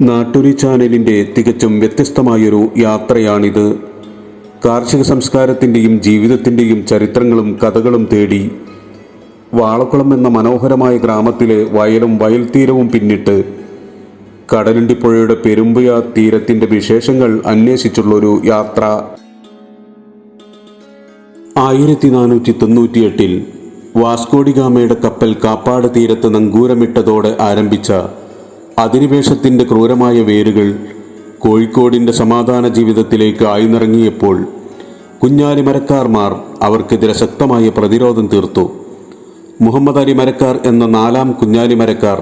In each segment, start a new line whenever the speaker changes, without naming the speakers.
നാട്ടുരി ചാനലിന്റെ തികച്ചും വ്യത്യസ്തമായൊരു യാത്രയാണിത്. കാർഷിക സംസ്കാരത്തിന്റെയും ജീവിതത്തിന്റെയും ചരിത്രങ്ങളും കഥകളും തേടി വാളക്കുളം എന്ന മനോഹരമായ ഗ്രാമത്തിലെ വയലും വയൽത്തീരവും പിന്നിട്ട് കടലുണ്ടിപ്പുഴയുടെ പെരുമ്പുയ തീരത്തിന്റെ വിശേഷങ്ങൾ അന്വേഷിച്ചുള്ളൊരു യാത്ര. ആയിരത്തി നാനൂറ്റി തൊണ്ണൂറ്റിയെട്ടിൽ വാസ്കോഡിഗാമയുടെ കപ്പൽ കാപ്പാട് തീരത്ത് നങ്കൂരമിട്ടതോടെ ആരംഭിച്ച അധിനിവേശത്തിന്റെ ക്രൂരമായ വേരുകൾ കോഴിക്കോടിന്റെ സമാധാന ജീവിതത്തിലേക്ക് ആയിനിറങ്ങിയപ്പോൾ കുഞ്ഞാലി മരക്കാർമാർ അവർക്കെതിരെ ശക്തമായ പ്രതിരോധം തീർത്തു. മുഹമ്മദ് അലി മരക്കാർ എന്ന നാലാം കുഞ്ഞാലി മരക്കാർ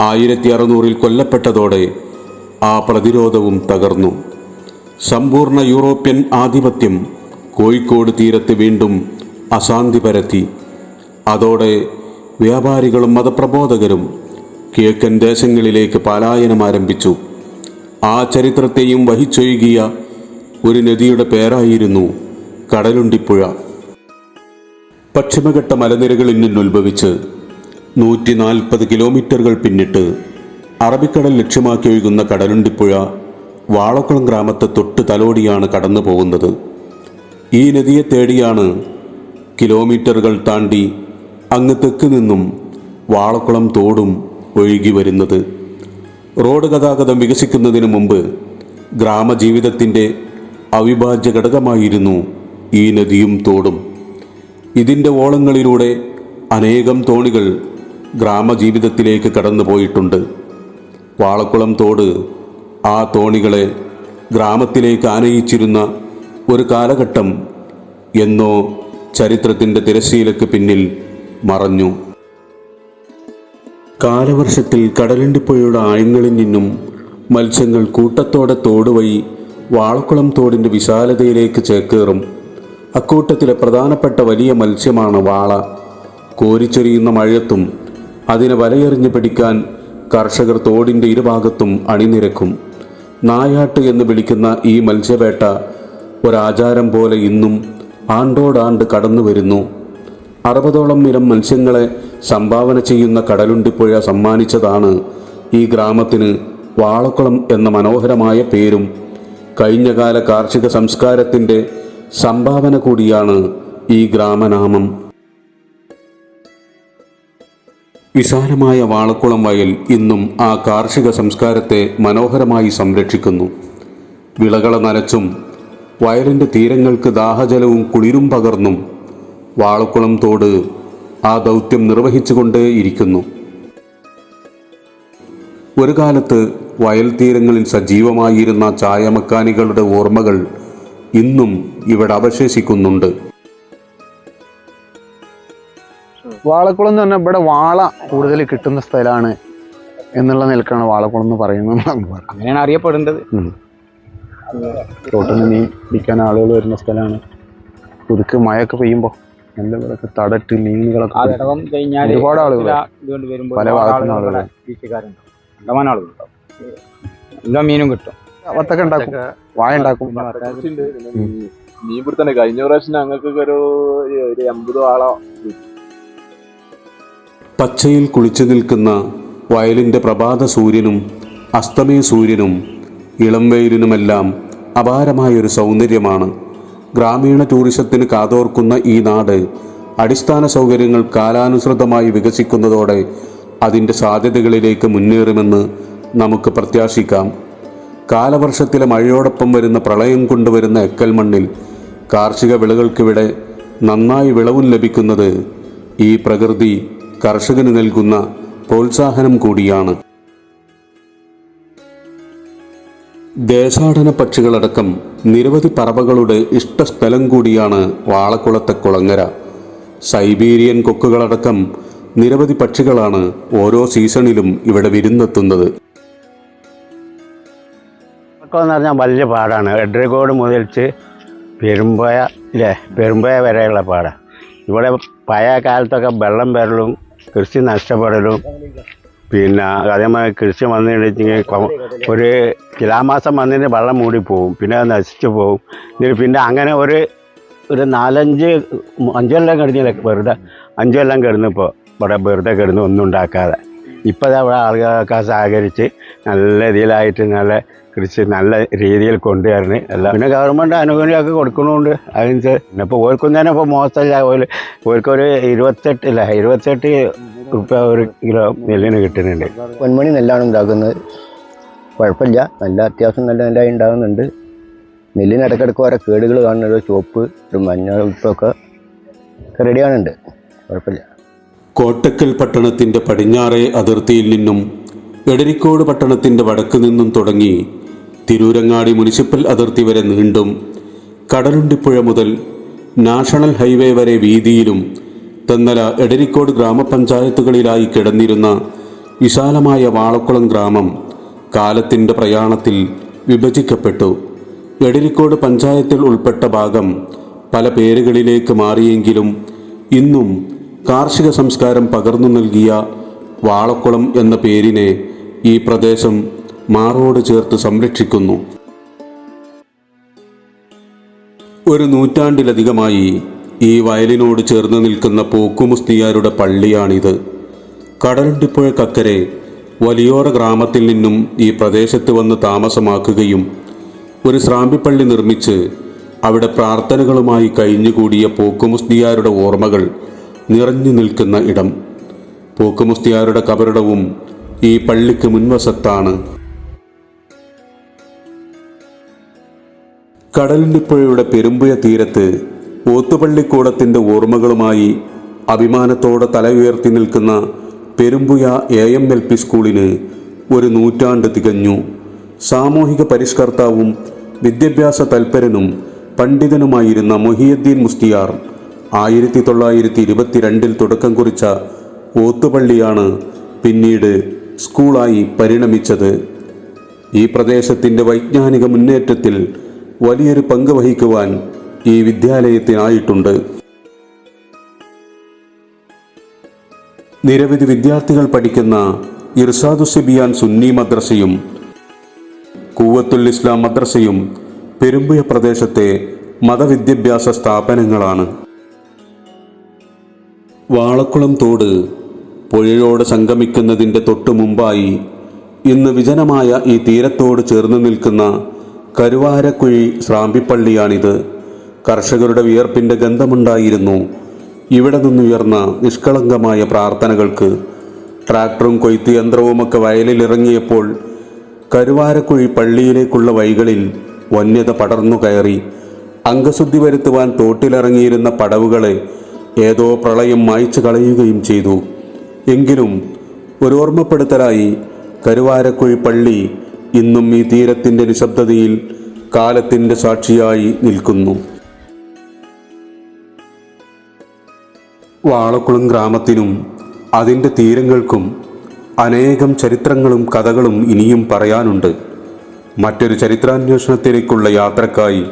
ആയിരത്തി അറുന്നൂറിൽ കൊല്ലപ്പെട്ടതോടെ ആ പ്രതിരോധവും തകർന്നു. സമ്പൂർണ യൂറോപ്യൻ ആധിപത്യം കോഴിക്കോട് തീരത്ത് വീണ്ടും അശാന്തി പരത്തി. അതോടെ വ്യാപാരികളും മതപ്രബോധകരും കിഴക്കൻ ദേശങ്ങളിലേക്ക് പലായനം ആരംഭിച്ചു. ആ ചരിത്രത്തെയും വഹിച്ചൊഴുകിയ ഒരു നദിയുടെ പേരായിരുന്നു കടലുണ്ടിപ്പുഴ. പശ്ചിമഘട്ട മലനിരകളിൽ നിന്നുത്ഭവിച്ച് നൂറ്റി നാൽപ്പത് കിലോമീറ്ററുകൾ പിന്നിട്ട് അറബിക്കടൽ ലക്ഷ്യമാക്കി ഒഴുകുന്ന കടലുണ്ടിപ്പുഴ വാളക്കുളം ഗ്രാമത്തെ തൊട്ട് തലോടിയാണ് കടന്നു പോകുന്നത് ഈ നദിയെ തേടിയാണ് കിലോമീറ്ററുകൾ താണ്ടി അങ്ങ് തെക്ക് നിന്നും വാളക്കുളം തോടും ഒഴുകി വരുന്നത്. റോഡ് ഗതാഗതം വികസിക്കുന്നതിന് മുമ്പ് ഗ്രാമജീവിതത്തിന്റെ അവിഭാജ്യ ഘടകമായിരുന്നു ഈ നദിയും തോടും. ഇതിന്റെ ഓളങ്ങളിലൂടെ അനേകം തോണികൾ ഗ്രാമജീവിതത്തിലേക്ക് കടന്നുപോയിട്ടുണ്ട്. വാളക്കുളം തോട് ആ തോണികളെ ഗ്രാമത്തിലേക്ക് ആനയിച്ചിരുന്ന ഒരു കാലഘട്ടം എന്നോ ചരിത്രത്തിന്റെ തിരശ്ശീലക്ക് പിന്നിൽ മറഞ്ഞു. കാലവർഷത്തിൽ കടലണ്ടിപ്പുഴയുടെ ആഴങ്ങളിൽ നിന്നും മത്സ്യങ്ങൾ കൂട്ടത്തോടെ തോട് വഴി വാളക്കുളം തോടിന്റെ വിശാലതയിലേക്ക് ചേക്കേറും. അക്കൂട്ടത്തിലെ പ്രധാനപ്പെട്ട വലിയ മത്സ്യമാണ് വാള. കോരിച്ചൊരിയുന്ന മഴയത്തും അതിനെ വലയെറിഞ്ഞ് പിടിക്കാൻ കർഷകർ തോടിന്റെ ഇരുഭാഗത്തും അണിനിരക്കും. നായാട്ട് എന്ന് വിളിക്കുന്ന ഈ മത്സ്യവേട്ട ഒരാചാരം പോലെ ഇന്നും ആണ്ടോടാണ്ട് കടന്നു വരുന്നു അറുപതോളം ഇനം മത്സ്യങ്ങളെ സംഭാവന ചെയ്യുന്ന കടലുണ്ടിപ്പുഴ സമ്മാനിച്ചതാണ് ഈ ഗ്രാമത്തിന് വാളക്കുളം എന്ന മനോഹരമായ പേരും. കഴിഞ്ഞകാല കാർഷിക സംസ്കാരത്തിന്റെ സംഭാവന കൂടിയാണ് ഈ ഗ്രാമനാമം. വിശാലമായ വാളക്കുളം വയൽ ഇന്നും ആ കാർഷിക സംസ്കാരത്തെ മനോഹരമായി സംരക്ഷിക്കുന്നു. വിളകളെ നനച്ചും വയലിന്റെ തീരങ്ങൾക്ക് ദാഹജലവും കുളിരും പകർന്നും വാളക്കുളം തോട് ആ ദൗത്യം നിർവഹിച്ചുകൊണ്ടേയിരിക്കുന്നു ഒരു കാലത്ത് വയൽ തീരങ്ങളിൽ സജീവമായിരുന്ന ചായമക്കാനികളുടെ ഓർമ്മകൾ ഇന്നും ഇവിടെ അവശേഷിക്കുന്നുണ്ട്.
വാളക്കുളം എന്ന് പറഞ്ഞാൽ ഇവിടെ വാള കൂടുതൽ കിട്ടുന്ന സ്ഥലമാണ് എന്നുള്ള നിലക്കാണ് വാളക്കുളം എന്ന് പറയുന്നത്
അങ്ങനെയാണ് അറിയപ്പെടേണ്ടത്.
തോട്ടിൽ നിന്ന് മീൻ പിടിക്കാൻ ആളുകൾ വരുന്ന സ്ഥലമാണ്. കുരുക്ക് മഴയൊക്കെ പെയ്യുമ്പോൾ നല്ല ഇവിടെയൊക്കെ തടട്ട് മീനുകളൊക്കെ
കഴിഞ്ഞാൽ
ഒരുപാട് ആളുകൾ
ഇതുകൊണ്ട് വരുമ്പോൾ
പല ഭാഗത്തുനിന്ന്
ആളുകൾ ആളുകളുണ്ടാവും. എല്ലാ മീനും കിട്ടും.
വത്തൊക്കെ ഉണ്ടാക്കും. വാഴ ഉണ്ടാക്കും.
മീൻ പിടുത്തന്നെ കഴിഞ്ഞ പ്രാവശ്യം ഞങ്ങൾക്കൊക്കെ ഒരു ഒരു എൺപത് ആളോ
പച്ചയിൽ കുളിച്ചു നിൽക്കുന്ന വയലിന്റെ പ്രഭാത സൂര്യനും അസ്തമയ സൂര്യനും ഇളം വെയിലിനുമെല്ലാം അപാരമായൊരു സൗന്ദര്യമാണ് ഗ്രാമീണ ടൂറിസത്തിന് കാതോർക്കുന്ന ഈ നാട് അടിസ്ഥാന സൗകര്യങ്ങൾ കാലാനുസൃതമായി വികസിക്കുന്നതോടെ അതിന്റെ സാധ്യതകളിലേക്ക് മുന്നേറുമെന്ന് നമുക്ക് പ്രത്യാശിക്കാം. കാലവർഷത്തിലെ മഴയോടൊപ്പം വരുന്ന പ്രളയം കൊണ്ടുവരുന്ന എക്കൽ മണ്ണിൽ കാർഷിക വിളകൾക്കിവിടെ നന്നായി വിളവും ലഭിക്കുന്നത് ഈ പ്രകൃതി കർഷകന് നൽകുന്ന പ്രോത്സാഹനം കൂടിയാണ്. ദേശാടന പക്ഷികളടക്കം നിരവധി പറവകളുടെ ഇഷ്ടസ്ഥലം കൂടിയാണ് വാളക്കുളത്തെ കുളങ്ങര. സൈബീരിയൻ കൊക്കുകളടക്കം നിരവധി പക്ഷികളാണ് ഓരോ സീസണിലും ഇവിടെ വിരുന്നെത്തുന്നത്.
എന്ന് പറഞ്ഞാൽ വലിയ പാടാണ്. എഡ്രിക്കോട് മുതൽച്ച് പെരുമ്പയ ഇല്ലേ പെരുമ്പയ വരെയുള്ള പാടാണ് ഇവിടെ പഴയ കാലത്തൊക്കെ വെള്ളം വരലും കൃഷി നഷ്ടപ്പെടലും പിന്നെ അതേമാതിരി കൃഷി വന്നിട്ടുണ്ടെങ്കിൽ ഒരു ചിലാമാസം വന്നിട്ട് വെള്ളം മൂടിപ്പോവും പിന്നെ അത് നശിച്ചു പോവും. പിന്നെ അങ്ങനെ ഒരു ഒരു നാലഞ്ച് അഞ്ചെല്ലാം കിടന്നില്ല വെറുതെ അഞ്ചെല്ലാം കിടന്നിപ്പോൾ ഇവിടെ വെറുതെ കിടന്ന് ഒന്നും ഉണ്ടാക്കാതെ. ഇപ്പോൾ അവിടെ ആളുകളൊക്കെ സഹകരിച്ച് നല്ല രീതിയിലായിട്ട് നല്ല കൃഷി നല്ല രീതിയിൽ കൊണ്ടുവരുന്നത് എല്ലാം പിന്നെ ഗവൺമെന്റ് ആനുകൂല്യമൊക്കെ കൊടുക്കണമുണ്ട് അതിന് പിന്നെ ഇപ്പോൾ ഓർക്കും തന്നെ ഇപ്പോൾ മോശമല്ല. ഓർക്കൊരു ഇരുപത്തെട്ടില്ല ഇരുപത്തെട്ട് റുപ്യ ഒരു കിലോ നെല്ലിന് കിട്ടുന്നുണ്ട്.
പൊന്മണി നെല്ലാണ് ഉണ്ടാക്കുന്നത്. കുഴപ്പമില്ല. നല്ല അത്യാവശ്യം നല്ല നെല്ലായി ഉണ്ടാകുന്നുണ്ട്. നെല്ലിന് ഇടയ്ക്കിടയ്ക്ക് ഓരോ കേടുകൾ കാണുന്നുണ്ട്. ചുവപ്പ് ഒരു മഞ്ഞ ഉപ്പൊക്കെ റെഡിയാണുണ്ട് കുഴപ്പമില്ല.
കോട്ടക്കൽ പട്ടണത്തിന്റെ പടിഞ്ഞാറേ അതിർത്തിയിൽ നിന്നും എടരിക്കോട് പട്ടണത്തിന്റെ വടക്ക് നിന്നും തുടങ്ങി തിരൂരങ്ങാടി മുനിസിപ്പൽ അതിർത്തി വരെ നീണ്ടും കടലുണ്ടിപ്പുഴ മുതൽ നാഷണൽ ഹൈവേ വരെ വീതിയിലും തെന്നല എടരിക്കോട് ഗ്രാമപഞ്ചായത്തുകളിലായി കിടന്നിരുന്ന വിശാലമായ വാളക്കുളം ഗ്രാമം കാലത്തിന്റെ പ്രയാണത്തിൽ വിഭജിക്കപ്പെട്ടു. എടരിക്കോട് പഞ്ചായത്തിൽ ഉൾപ്പെട്ട ഭാഗം പല പേരുകളിലേക്ക് മാറിയെങ്കിലും ഇന്നും കാർഷിക സംസ്കാരം പകർന്നു നൽകിയ വാളക്കുളം എന്ന പേരിനെ ഈ പ്രദേശം മാറോട് ചേർത്ത് സംരക്ഷിക്കുന്നു. ഒരു നൂറ്റാണ്ടിലധികമായി ഈ വയലിനോട് ചേർന്ന് നിൽക്കുന്ന പോക്കുമുസ്തിയാരുടെ പള്ളിയാണിത്. കടലുണ്ടിപ്പുഴക്കക്കരെ വലിയോറ ഗ്രാമത്തിൽ നിന്നും ഈ പ്രദേശത്ത് വന്ന് താമസമാക്കുകയും ഒരു ശ്രാമ്പിപ്പള്ളി നിർമ്മിച്ച് അവിടെ പ്രാർത്ഥനകളുമായി കഴിഞ്ഞുകൂടിയ പോക്കുമുസ്തിയാരുടെ ഓർമ്മകൾ നിറഞ്ഞു നിൽക്കുന്ന ഇടം. പോക്കുമുസ്തിയാരുടെ കബറിടവും ഈ പള്ളിക്ക് മുൻവശത്താണ്. കടലിന്റെ പുഴയുടെ പെരുമ്പുയ തീരത്ത് ഓത്തുപള്ളിക്കൂടത്തിന്റെ ഓർമ്മകളുമായി അഭിമാനത്തോടെ തല ഉയർത്തി നിൽക്കുന്ന Perumpuzha A M L P സ്കൂളിന് ഒരു നൂറ്റാണ്ട് തികഞ്ഞു. സാമൂഹിക പരിഷ്കർത്താവും വിദ്യാഭ്യാസ തൽപരനും പണ്ഡിതനുമായിരുന്ന മൊഹിയുദ്ദീൻ മുസ്തിയാർ ആയിരത്തി തൊള്ളായിരത്തി ഇരുപത്തിരണ്ടിൽ തുടക്കം കുറിച്ച ഓത്തുപള്ളിയാണ് പിന്നീട് സ്കൂളായി പരിണമിച്ചത്. ഈ പ്രദേശത്തിന്റെ വൈജ്ഞാനിക മുന്നേറ്റത്തിൽ വലിയൊരു പങ്ക് വഹിക്കുവാൻ ഈ വിദ്യാലയത്തിനായിട്ടുണ്ട്. നിരവധി വിദ്യാർത്ഥികൾ പഠിക്കുന്ന ഇർസാദു സിബിയാൻ സുന്നി മദ്രസയും കൂവത്തുൽ ഇസ്ലാം മദ്രസയും പെരുമ്പുയ പ്രദേശത്തെ മതവിദ്യാഭ്യാസ സ്ഥാപനങ്ങളാണ്. വാളക്കുളം തോട് പുഴയോട് സംഗമിക്കുന്നതിന്റെ തൊട്ടു മുമ്പായി ഇന്ന് വിജനമായ ഈ തീരത്തോട് ചേർന്ന് നിൽക്കുന്ന കരുവാരക്കുഴി ശ്രാമ്പിപ്പള്ളിയാണിത്. കർഷകരുടെ വിയർപ്പിന്റെ ഗന്ധമുണ്ടായിരുന്നു. ഇവിടെ നിന്നുയർന്ന നിഷ്കളങ്കമായ പ്രാർത്ഥനകൾക്ക് ട്രാക്ടറും കൊയ്ത്ത് യന്ത്രവുമൊക്കെ വയലിലിറങ്ങിയപ്പോൾ കരുവാരക്കുഴി പള്ളിയിലേക്കുള്ള വൈകളിൽ വന്യത പടർന്നു കയറി. അംഗശുദ്ധി വരുത്തുവാൻ തോട്ടിലിറങ്ങിയിരുന്ന പടവുകളെ ഏതോ പ്രളയം മായ്ച്ചു കളയുകയും ചെയ്തു. എങ്കിലും ഒരു ഓർമ്മപ്പെടുത്തലായി കരുവാരക്കുഴി പള്ളി ഇന്നും ഈ തീരത്തിന്റെ നിശബ്ദതയിൽ കാലത്തിന്റെ സാക്ഷിയായി നിൽക്കുന്നു. വാളക്കുളം ഗ്രാമത്തിനും അതിന്റെ തീരങ്ങൾക്കും അനേകം ചരിത്രങ്ങളും കഥകളും ഇനിയും പറയാനുണ്ട്. മറ്റൊരു ചരിത്രാന്വേഷണത്തിലേക്കുള്ള യാത്രക്കായി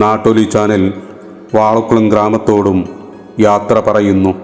നാട്ടൊലി ചാനൽ വാളക്കുളം ഗ്രാമത്തോടും യാത്ര പറയുന്നു.